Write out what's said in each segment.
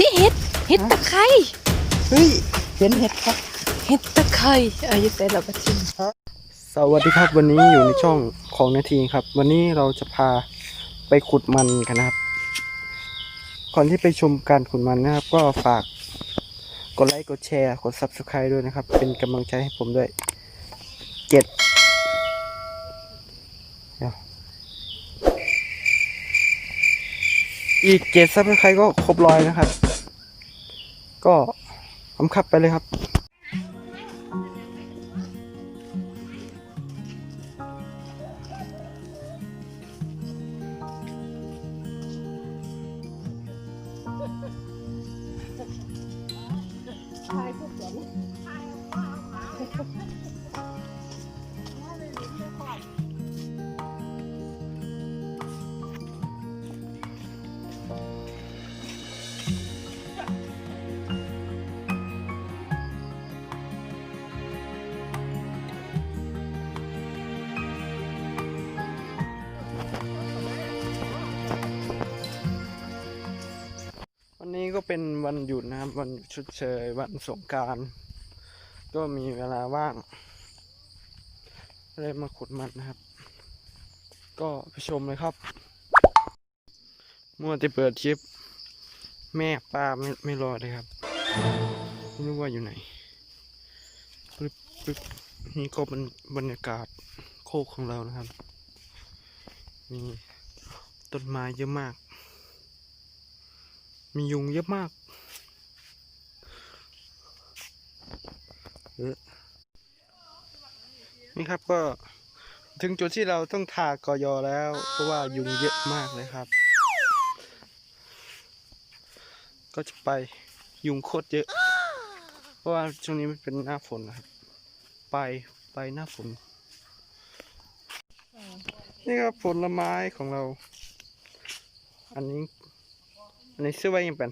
สิเห็ดเห็ดตะไคร้เฮ้ยเห็นเห็ดครับเห็ดตะไคร้อายุแต่เราก็ชิมสวัสดีครับวันนี้อยู่ในช่องของนาทีครับ วันนี้เราจะพาไปขุดมันกันนะครับ ก่อนที่ไปชมการขุดมันนะครับ ก็ฝากกดไลค์กดแชร์กด subscribe ด้วยนะครับ เป็นกำลังใจให้ผมด้วยเจ็ดเดี๋ยว อีกเจ็ด subscribe ก็ครบร้อยนะครับ ก็ผมขับไปเลยครับ เป็นวันหยุดนะครับ วันชดเชยวันสงการ ก็มีเวลาว่างเลยมาขุดมันนะครับ ก็ไปชมเลยครับมั่วจะเปิดคลิป แม่ป้าไม่ไม่รอเลยครับไม่รู้ว่าอยู่ไหนปึ๊บปึ๊บนี่ก็เป็นบรรยากาศโคกของเรานะครับ มีต้นไม้เยอะมาก มียุงเยอะมากเออนี่ครับก็ถึงจุดที่เราต้องทากอยอแล้ว เพราะว่ายุงเยอะมากเลยครับ ก็จะไปยุงโคตรเยอะ เพราะว่าช่วงนี้มันเป็นหน้าฝนนะครับ ไปไปหน้าฝน นี่ครับผลไม้ของเรา อันนี้ อันนี้ซื้อไว้ยังเป็น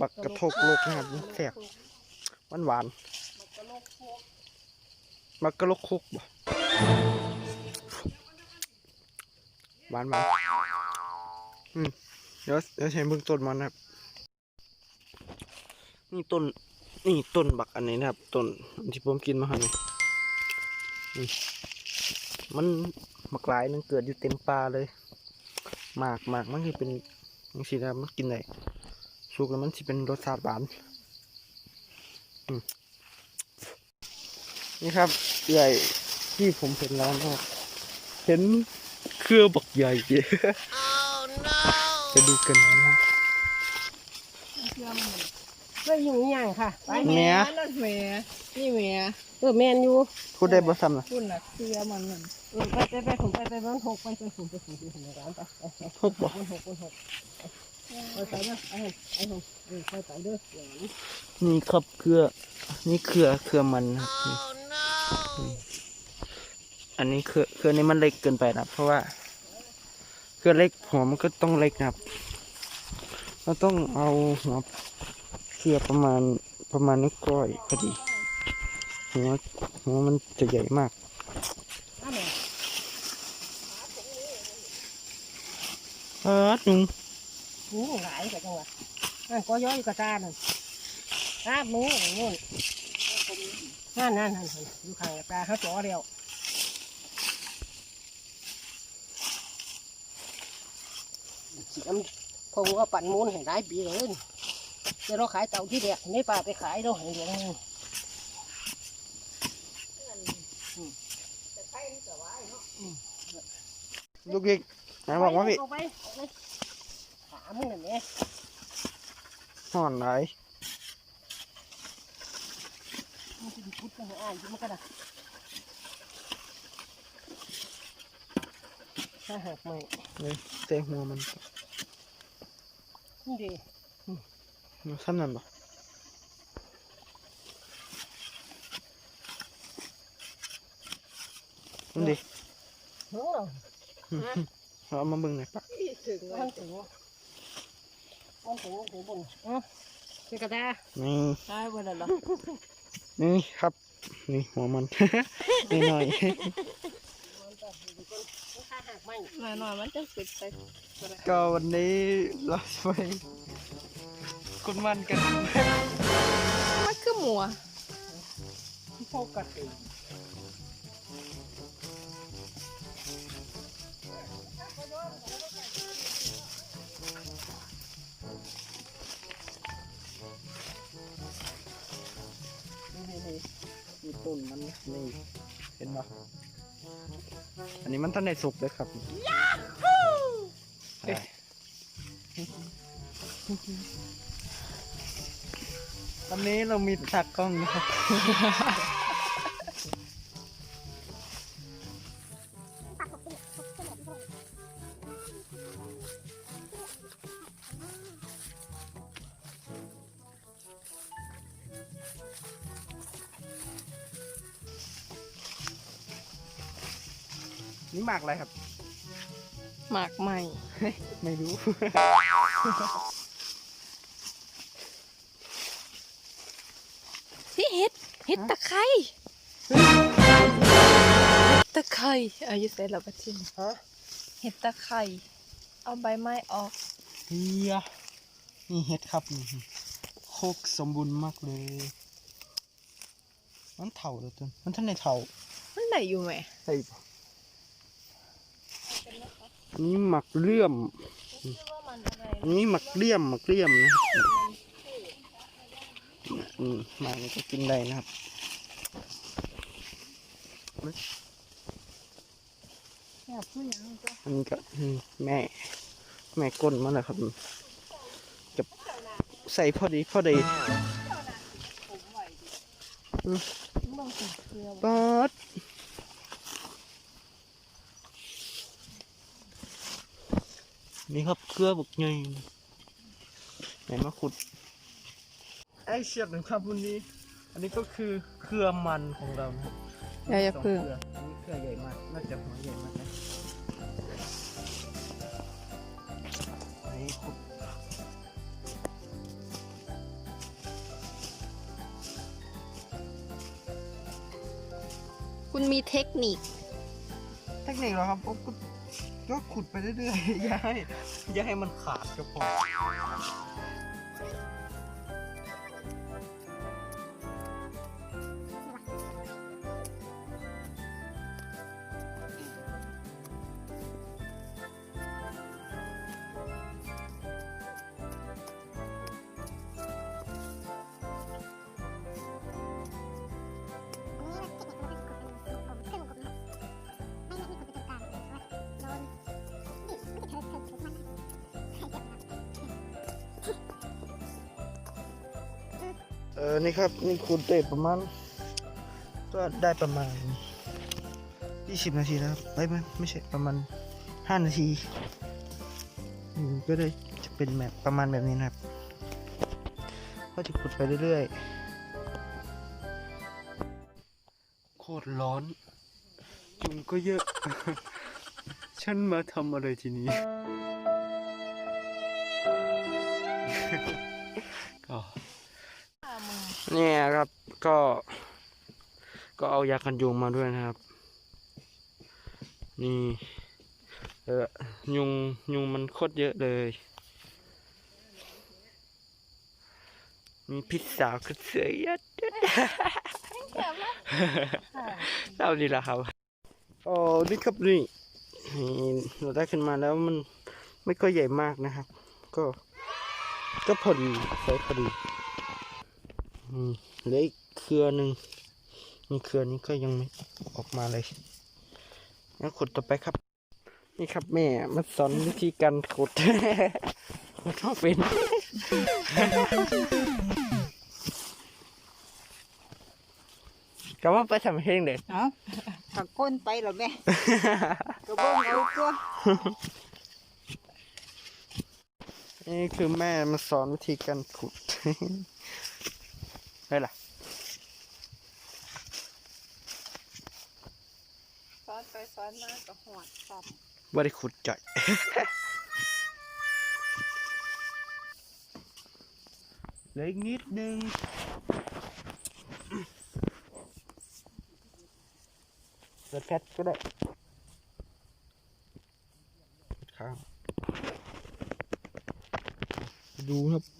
บักกระโทกโลกนะครับแสบหวานหวานบักกระโลกคุกบ่หวานหวานอืมเดี๋ยวเดี๋ยวใช้เบื้องต้นมันนะครับ นี่ต้นนี่ต้นบักอันนี้นะครับต้นที่ผมกินมาครับนี่มันบักหลายนึงเกิดอยู่เต็มป่าเลยหมากหมากมันคือเป็น นสีดำมันกินได้สุกแล้วมันสิเป็นรสชาติหวานอืมนี่ครับใหญ่ที่ผมเห็นแล้วนะครับเห็นเครือบักใหญ่ไปดูกันนะครับ ไม่ยุ่งยังค่ะไปแหม่นั่นแหม่นี่แหม่เออแมนอยู่พูดได้บ่ซ้ำนะคุณน่ะเสียมันนั่นเออไปไปไปผมไปไปบ้านหกไปไปผมไปผมไปผมไปร้านไปไปไปทุกบ่บ้านหกบ้านหกไปไปเด้อไอ้ไอ้หงเออไปไปเด้อเดี๋ยวนี้นี่ครับเครือ นี่เครือเครือมันนะครับนี่นี่อันนี้เครือเครือนี้มันเล็กเกินไปนะครับเพราะว่า เครือเล็กหัวมันก็ต้องเล็กนะครับเราต้องเอาหัว เครือประมาณประมาณนิ้วก้อยพอดีหัวหัวมันจะใหญ่มากอ้าวแม่เออหนุ่มหูหลายกับจังหวะนั่นก็ย้อยอยู่กับตานั่นตามืออย่างนู้นนั่นนั่นนั่นนั่นอยู่ข้างกับตาเขาจ่อเดียวสีน้ำพงว่าปั่นมูลเห็นได้ปีเลยเดี๋ยวเราขายเต่าที่เดียในป่าไปขายเราเห็นเดียวนึงลูกเล็กไหนบอกว่าพี่เไปเอาไปขามึงนั่นแหละห่อนไหนมึงจะพุดไปให้อ่านที่มันก็ได้ถ้าหากไม่เลยเตะหัวมันนี่ดีมัน ซ้ำนั่นปะนั่นดิเฮ้ยเอามาเบิ่งหน่อยปะถึงมันถึงมันถึงถึงบนอ๋อคือกระดานี่ใช่บนนั่นหรอนี่ครับนี่หัวมันนี่หน่อยถ้าหากไม่หน่อยๆมันจะสุดไปก็วันนี้เราจะไป คุณมันกันมันคือหมัวโฟกัสเองนี่นี่นี่มีต้นมันนี่เห็นปะอันนี้มันท่านในสุกเลยครับใช่วันนี้เรามีตักกล้องนะครับ นี่หมากอะไรครับ หมากใหม่ ไม่รู้ ที่เห็ดเห็ดตะไคร้เห็ดตะไคร้อายุเสร็จแล้วบัดทีนี้ฮะเห็ดตะไคร้เอาใบไม้ออกเฮียนี่เห็ดครับนี่โคกสมบูรณ์มากเลย มันเถาเลยต้นมันท่านในเถามันไหนอยู่ไหมใช่ปะนี่หมักเลื่อมคิดว่ามันอะไรอันนี้หมักเลี่ยมหมักเลี่ยมนะ อืมหมักมันก็กินได้นะครับแอบพูดอย่างนั้นก็อันนี้ก็อืมแม่ แม่ก้นมันนะครับจะใส่พอดีพอดีมองสีเขียวป๊อดนี่ครับเกลือบุกไงไหนมาขุด ไอเชียบหนึ่งครับวันนี้ อันนี้ก็คือเครือมันของเรานะครับอย่าอย่าเพึ่งสเครืออันนี้เครือใหญ่มาก น่าจะหัวใหญ่มากนะอันนี้ขุดคุณมีเทคนิค เทคนิคเหรอครับก็ก็ก็ขุดไปเรื่อยๆ อย่าให้อย่าให้มันขาดก็พอ ออนี่ครับนี่ขุดได้ประมาณก็ได้ประมาณ 20 นาทีแล้วครับไม่ไม่ไม่ใช่ประมาณ 5 นาทีก็ได้จะเป็นแบบประมาณแบบนี้นะครับ ก็จะขุดไปเรื่อยๆ โคตรร้อนยุงก็เยอะ ฉันมาทำอะไรทีนี้ เนี่ยครับก็ ก็เอายากันยุงมาด้วยนะครับ นี่เออยุงยุงมันโคตรเยอะเลยมีพิษสาวกระเสือยัดเล่าดีละครับโอ้นี่ครับนี่นี่เราได้ขึ้นมาแล้วมันไม่ก็ใหญ่มากนะครับ ก็ ก็พอดีใส่พอดีอืม เหลืออีกเครือหนึ่งนี่เครือนี้ก็ยังไม่ออกมาเลยงั้นขุดต่อไปครับ นี่ครับแม่มาสอนวิธีการขุดขุดต้องเป็นก็ว่าไปทำเพลงเด็ดเอาถักก้นไปหรอแม่กระเบื้องเอาตัวนี่คือแม่มาสอนวิธีการขุด ได้ล่ะซ้อนไปซ้อนมากับหอดสับว่าได้ขุดจ่อย เหลืออีกนิดนึงเปิดแพทก็ได้เปิดข้างดูครับ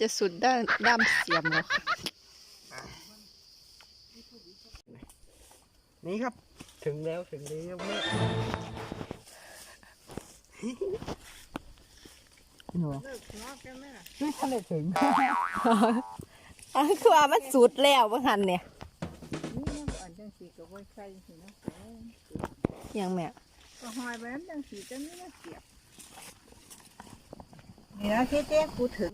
จะสุดด้านด้ามเสียมแล้วค่ะนี่ครับ ถึงแล้วถึงแล้วแม่หนูไม่ทันได้ถึงอันคือว่ามันสุดแล้วบ่หันเนี่ยนี่ยังอ่อนจังสีก็บ่ใส่สิเนาะยังแม่ก็หอยไปนั้นจังสีจังนี้นะเสียบนี่นะที่เจ๊กูถึง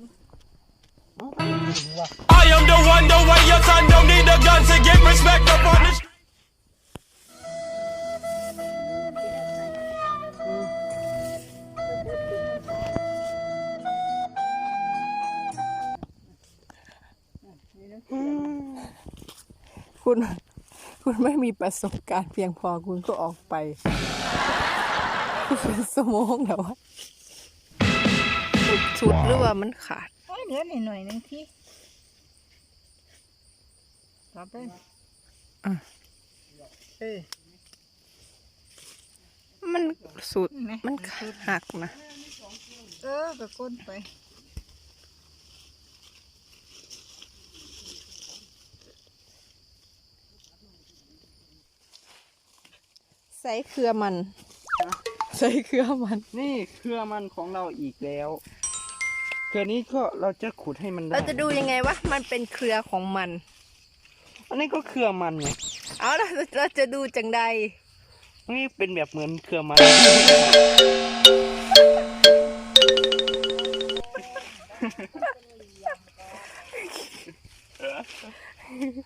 I am the one, the way your son don't need a gun to get respect up on the street. คุณ คุณไม่มีประสบการณ์เพียงพอคุณก็ออกไป คุณเป็นสมองแล้วว่าสุดหรือว่ามันขาด เหลือนิดหน่อยหนึงที่ต่อไปอะเออมันสุดไหมมันหักนะเออก็ก้นไปใส่เครือมันใส่เครือมัน นี่เครือมันของเราอีกแล้ว เครือนี้ก็เราจะขุดให้มันได้ เราจะดูยังไงวะมันเป็นเครือของมัน อันนี้ก็เครือมันไงเอาเราเราจะดูจังใดนี่เป็นแบบเหมือนเครือมัน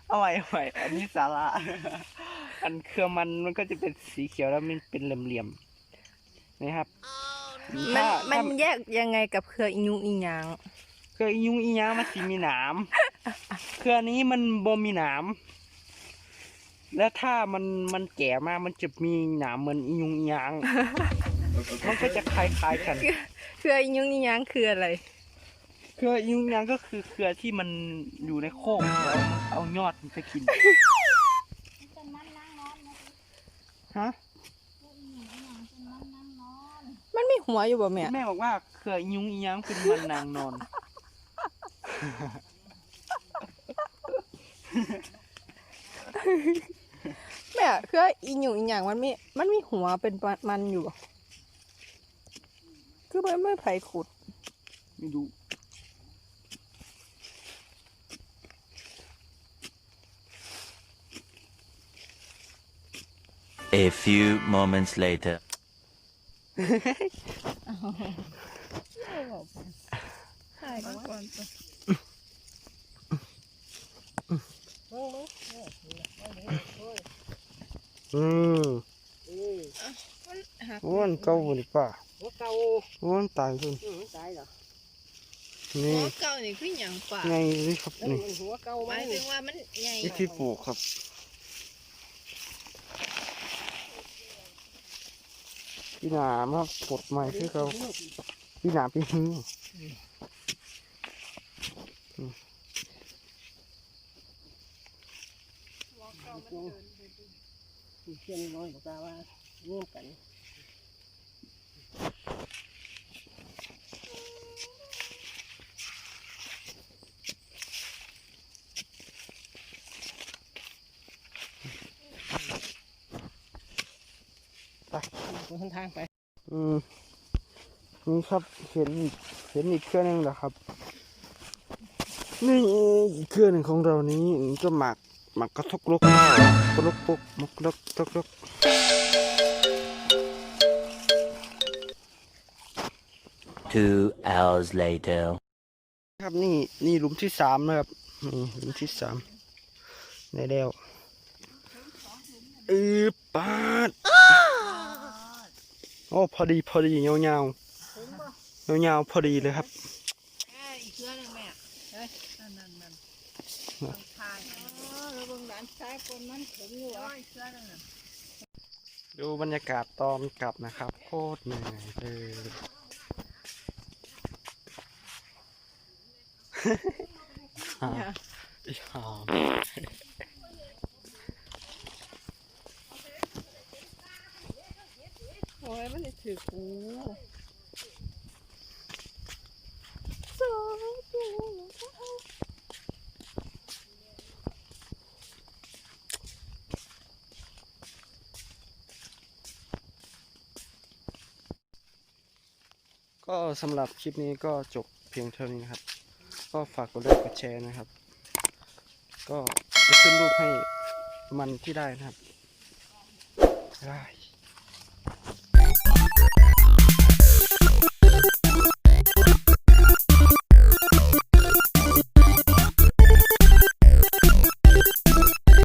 เอาไว้เอาไว้อันนี้สาระ อันเครือมันมันก็จะเป็นสีเขียวแล้วมันเป็นเหลี่ยมๆนะครับ มันถ้ามันถ้าแยกยังไงกับเครืออิยุงอิหยังเครืออียุงอียางมันสีมีหนามเครือนี้มันบ่มีหนามแล้วถ้ามันมันแก่มากมันจะมีหนามเหมือนอียุงอียางมันก็จะคล้ายๆกัน เครืออิยุงอิหยังคืออะไร เครืออียุงอียางก็คือเครือที่มันอยู่ในโคกแล้วเอายอดมันไปกินฮะ มันมีหัวอยู่บ่แม่ แม่บอกว่าเครืออียุงอียางเป็นมันนางนอน แม่เครืออิยุงอิหยังมันมีมันมีหัวเป็นมันอยู่บ่คือมันไม่ไผขุด ไม่รู้ A few moments later. ใช่ก็ก่อนไปอืมเออโอ้มันเก่าบ่นี่ป่ะหัวเก่าโอ้มันตายขึ้นอืมตายเหรอนี่เก่านี่คือหยังป่าไงเลยครับแล้วนี่มันหัวเก่าหมัมานยถึงว่ามันใหญ่วิธีปลูกครับ พี่หนามครับปลดใหม่คือเขาพี่หนามพี่หื้เชียงน้อยกับตาว่าร่วมกัน ไปคนทางไป อืมนี่ครับเห็นอีกเห็นอีกเครื่องหนึงแล้วครับ นี่อีกเครื่องหนึ่งของเรานี้มันก็หมักหมักกระทกลกกระลกปกหมักลกตกลก Two hours later. ครับนี่นี่หลุมที่สามนะครับนี่หลุมที่สามได้แล้วอือปาด โอ้พอดีพอดีเงาเงาเงาเงาๆพอดีเลยครับอีกเครือนึงแม่นั่นนั่นนั่นทางอ๋อแล้วเบิ่งด้านซ้ายคนมันถึงอยู่อะอีกเครือนึงดูบรรยากาศตอนกลับนะครับ โคตรเหนื่อยเลยฮ่าอีห่าโอ้ ยมันถือกูสวยจริงก็สำหรับคลิปนี้ก็จบเพียงเท่านี้นะครับ ก็ฝากกดไลค์กดแชร์นะครับ ก็จะขึ้นรูปให้มันที่ได้นะครับได้